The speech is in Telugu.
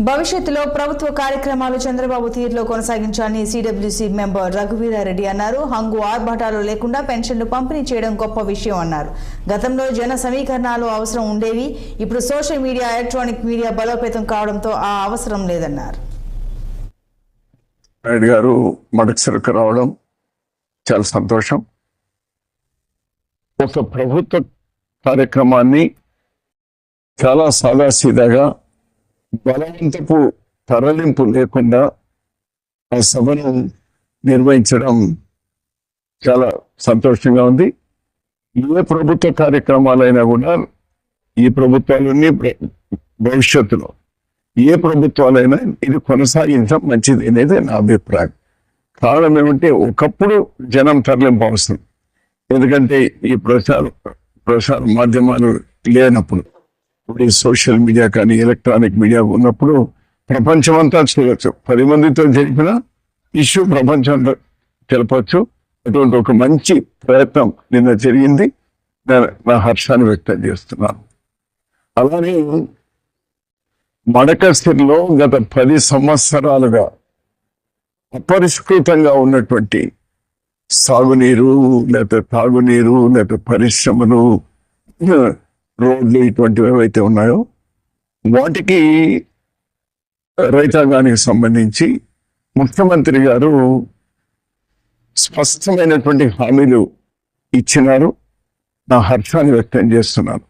భవిష్యత్తులో ప్రభుత్వ కార్యక్రమాలు చంద్రబాబు తీరులో కొనసాగించాలని సిడబ్ల్యూసీ మెంబర్ రఘువీరారెడ్డి అన్నారు. హంగు ఆర్భాటాలు లేకుండా పెన్షన్లు పంపిణీ చేయడం గొప్ప విషయం అన్నారు. గతంలో జన సమీకరణాలు అవసరం ఉండేవి. ఇప్పుడు సోషల్ మీడియా ఎలక్ట్రానిక్ మీడియా బలోపేతం కావడంతో ఆ అవసరం లేదన్నారు. నాయుడు గారు రావడం చాలా సంతోషం. ఒక ప్రభుత్వ కార్యక్రమాన్ని చాలా సాదాసీదాగా బలవంతపు తరలింపు లేకుండా ఆ సభను నిర్వహించడం చాలా సంతోషంగా ఉంది. ఏ ప్రభుత్వ కార్యక్రమాలైనా కూడా ఈ ప్రభుత్వాలన్నీ ప్ర- భవిష్యత్తులో ఏ ప్రభుత్వాలైనా ఇది కొనసాగించడం మంచిది అనేది నా అభిప్రాయం. కారణం ఏమంటే ఒకప్పుడు జనం తరలింపు అవసరం. ఎందుకంటే ఈ ప్రచార ప్రసార మాధ్యమాలు లేనప్పుడు ఇప్పుడు ఈ సోషల్ మీడియా కానీ ఎలక్ట్రానిక్ మీడియా ఉన్నప్పుడు ప్రపంచమంతా చేయవచ్చు పది మందితో జరిపిన ఇష్యూ ప్రపంచంలో తెలపచ్చు. అటువంటి ఒక మంచి ప్రయత్నం నిన్న జరిగింది. నేను నా హర్షాన్ని వ్యక్తం చేస్తున్నాను. అలానే మడకసిరిలో గత పది సంవత్సరాలుగా అపరిష్కృతంగా ఉన్నటువంటి సాగునీరు లేకపోతే తాగునీరు లేకపోతే పరిశ్రమలు రోడ్లు ఇటువంటివి ఏవైతే ఉన్నాయో వాటికి రైతాంగానికి సంబంధించి ముఖ్యమంత్రి గారు స్పష్టమైనటువంటి హామీలు ఇచ్చినారు. నా హర్షాన్ని వ్యక్తం చేస్తున్నాను.